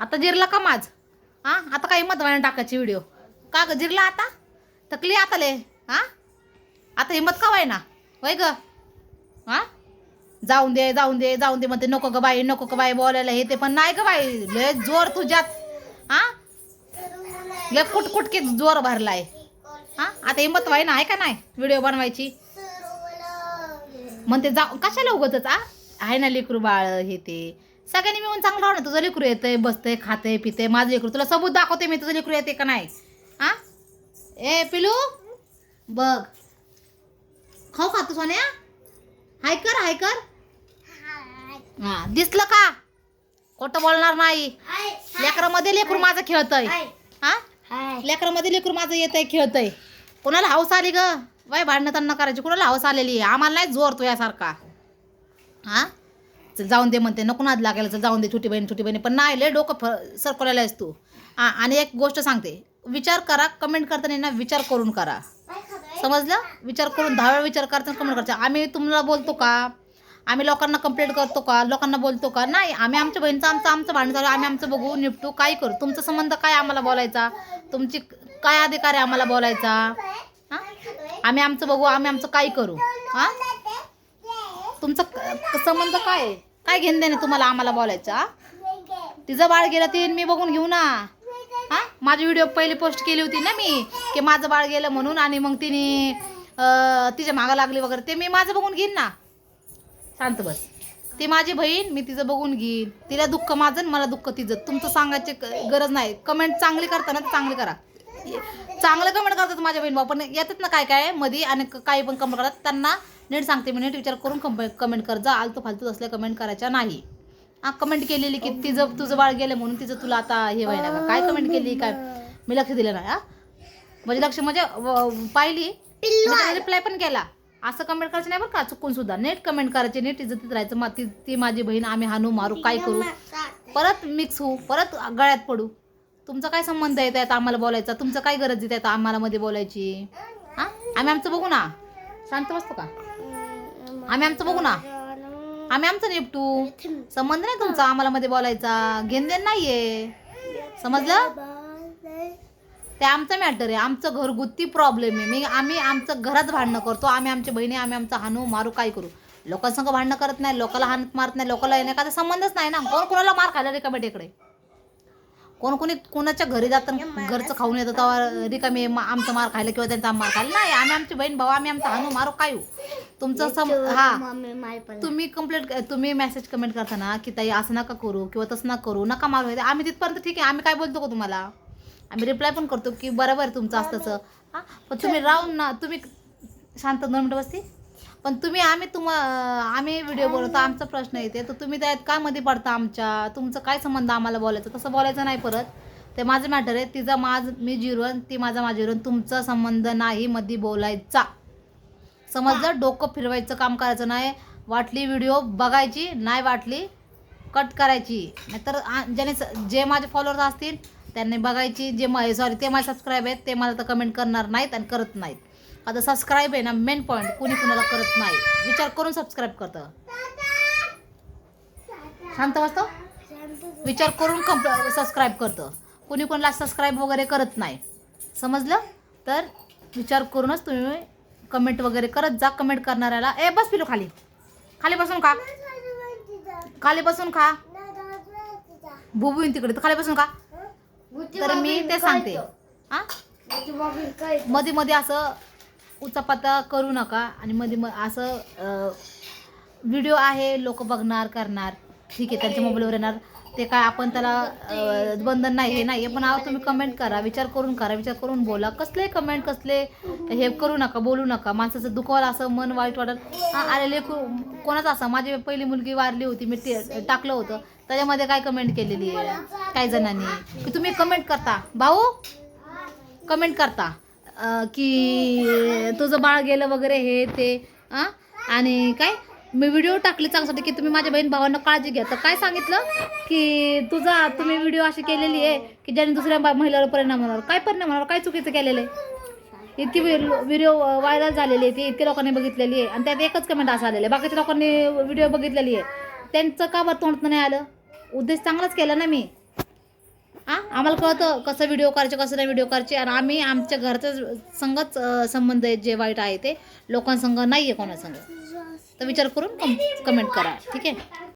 आता जिरला का माझ? हा? आता काही हिंमत टाकायची व्हिडिओ का ग जिरला आता? थकली आता ले हा? आता हिंमत का ना वय ग? हा? जाऊन दे जाऊन दे जाऊन दे म्हणते नको ग बाई नको ग बाई बोलायला हे ते पण नाही ग बाई लय जोर तुझ्यात हा? लय कुटकुटकीत जोर भरलाय. हा? आता हिंमत वाय ना आहे का नाही व्हिडिओ बनवायची? म्हणते जाऊ कशाला उगतच आ? आहे ना लेकरू बाळ हे ते. सगळ्यांनी मिळून चांगलं राहणं तुझं लेकरू येतंय बसतंय खातंय पितंय माझं लेकरू तुला सबूत दाखवते मी तुझं लेकरू येते का नाही? हा? ए पिलू? बघ. खाऊ खातो सोन्या? हाय कर हाय कर. हा दिसलं का? खोटं बोलणार नाही. लेकरामध्ये लेकरू माझं खेळतंय. हा? लेकरामध्ये लेकरू माझं येतंय खेळतंय. कोणाला हाऊस आली ग? बाय भांडणं त्यांना करायची कोणाला हाऊस आलेली आहे? आम्हाला नाही जोर तो यासारखा हा? चल जाऊन दे म्हणते नको नाद लागायला चल जाऊन दे छोटी बहीण छोटी बहीण. पण नाही लय डोकं फ सरकवलेलं आहेस तू. हां आणि एक गोष्ट सांगते विचार करा कमेंट करताना ना विचार करून करा. समजलं? विचार करून दहा वेळा विचार करताना कमेंट करायचं आम्ही तुम्हाला बोलतो का? आम्ही लोकांना कंप्लेंट करतो का? लोकांना बोलतो का? नाही आम्ही आमच्या बहिणीचं आमचं आमचं भांडण झालं आम्ही आमचं बघू निपटू काय करू? तुमचा संबंध काय आम्हाला बोलायचा? तुमची काय अधिकार आहे आम्हाला बोलायचा? हां आम्ही आमचं बघू आम्ही आमचं काय करू? हां तुमचं संबंध काय आहे? काय घेणं देणे तुम्हाला आम्हाला बोलायचं तिचं बाळ गेलं ती मी बघून घेऊ ना. हा? माझी व्हिडिओ पहिली पोस्ट केली होती ना मी की माझं बाळ गेलं म्हणून आणि मग तिने तिच्या मागं लागली वगैरे ते मी माझं बघून घेईन ना. शांत बस. ती माझी बहीण मी तिचं बघून घेईन. तिला दुःख माझं मला दुःख तिचं. तुमचं सांगायची क- गरज नाही. कमेंट चांगली करताना तर चांगली करा. चांगलं कमेंट करतात माझ्या बहीण भाऊ पण येतात ना काय काय मध्ये आणि काही पण कमेंट करतात त्यांना नीट सांगते मी नीट विचार करून कमेंट कर. जा आलतू फालतू असल्या कमेंट करायच्या नाही. हा कमेंट केलेली की तिचं तुझं बाळ गेलं म्हणून तिचं तुला आता हे व्हायला का काय कमेंट केली? काय मी लक्ष दिलं नाही हा. म्हणजे लक्ष म्हणजे पाहिली. रिप्लाय पण केला. असं कमेंट करायचं नाही बरं का चुकून सुद्धा. नेट कमेंट करायचे नेट इज्जतीत राहायचं. मग ती ती माझी बहीण आम्ही हानू मारू काय करू? परत मिक्स होऊ परत गळ्यात पडू. तुमचा काय संबंध आहे त्यात आम्हाला बोलायचा? तुमचं काय गरज आहे त्यात आम्हाला मध्ये बोलायची? हा? आम्ही आमचं बघू ना. शांत बसतो का? आम्ही आमचं बघू ना. आम्ही आमचं निपटू. संबंध नाही तुमचा आम्हाला मध्ये बोलायचा. घेणदेण नाहीये. समजलं? ते आमचं मॅटर आहे. आमचं घरगुती प्रॉब्लेम आहे. मी आम्ही आमचं घरात भांडणं करतो. आम्ही आमच्या बहिणी आम्ही आमचं हानू मारू काय करू? लोकांसंग भांडणं करत नाही लोकाला हाणत मारत नाही लोकाला का संबंधच नाही ना. कोण कोणाला मार खायला रिकामे टेकडे कोण कोणी कोणाच्या घरी जातं घरचं खाऊन येतं तेव्हा रिकामे आमचं मार खायला किंवा त्यांचा मार खायला. नाही आम्ही आमची बहीण भाऊ आम्ही आमचं हानू मारू काय तुमचं सम हा. तुम्ही कंप्लेंट तुम्ही मेसेज कमेंट करताना की ताई असं नका करू किंवा तसं नका करू नका मारू. हे. आम्ही तिथपर्यंत ठीक आहे आम्ही काय बोलतो का तुम्हाला? आम्ही रिप्लाय पण करतो की बरोबर तुमचं असतंच हां पण तुम्ही राहून ना तुम्ही शांत दोन मिनटं बसती. पण तुम्ही आम्ही तुम आम्ही व्हिडिओ बनवतो आमचा प्रश्न येते. तर तुम्ही त्यात काय मध्ये पडता आमच्या? तुमचं काय संबंध आम्हाला बोलायचं? तसं बोलायचं नाही परत. ते माझं मॅटर आहे. तिचा माझ मी जिरवण ती माझा माझा जिरवण तुमचा संबंध नाही मध्ये बोलायचा. समजलं डोकं फिरवायचं काम करायचं नाही वाटली व्हिडिओ बघायची नाही वाटली कट करायची. नाहीतर ज्याने स- जे माझे फॉलोअर्स असतील त्यांनी बघायची. जे सॉरी ते माझे सबस्क्राईब आहेत ते मला तर कमेंट करणार नाहीत आणि करत नाहीत. आता सबस्क्राईब आहे ना मेन पॉईंट कुणी कुणाला करत नाही. विचार करून सबस्क्राईब करतं. शांत वाजतो विचार करून कंप सबस्क्राईब करतं. कुणी कोणाला सबस्क्राईब वगैरे करत नाही. समजलं? तर विचार करूनच तुम्ही कमेंट वगैरे करत जा. कमेंट करणाऱ्याला ए बस पिलो खाली. खाली बसून खा. खाली बसून खा. बुबू येईन तिकडे. खाली बसून खा. तर मी ते सांगते. हा मध्ये मध्ये असं उचापाता करू नका आणि मध्ये मग असं व्हिडिओ आहे लोक बघणार करणार. ठीक आहे त्यांच्या मोबाईलवर येणार. ते काय आपण त्याला बंधन नाही हे नाही. पण अहो तुम्ही कमेंट करा विचार करून करा विचार करून बोला. कसले कमेंट कसले हे करू नका बोलू नका. माणसाचं दुखवायला असं मन वाईट वाटत. आलेले अरे कोणाचं असं? माझी पहिली मुलगी वारली होती मी ते टाकलं होतं. त्याच्यामध्ये काय कमेंट केलेली आहे? काही जणांनी. की तुम्ही कमेंट करता. भाऊ कमेंट करता. की तुझं बाळ गेलं वगैरे हे ते आ? आणि काय? मी व्हिडिओ टाकले चांगल्यासाठी की तुम्ही माझ्या बहीण भावांना काळजी घ्या. तर काय सांगितलं? की तुझा तुम्ही व्हिडिओ अशी केलेली आहे की ज्याने दुसऱ्या बा- महिलावर परिणाम होणार. काय परिणाम होणार? काय चुकीचं केलेलं आहे? इतकी व्हिडिओ व्हायरल झालेली आहे ती इतक्या लोकांनी बघितलेली आहे. आणि त्यात एकच कमेंट असं आलेलं आहे. बाकीच्या लोकांनी व्हिडिओ बघितलेली आहे. त्यांचं का बरं तोंडात नाही आलं? उद्देश चांगलाच केला ना मी. हां? आम्हाला कळतं कसं व्हिडिओ करायचे कसं नाही व्हिडिओ करायचे. आणि आम्ही आमच्या घरचं संगच संबंध आहे जे वाईट आहे ते लोकांसंग नाही आहे कोणासंग. तर विचार करून कम कमेंट करा ठीक आहे?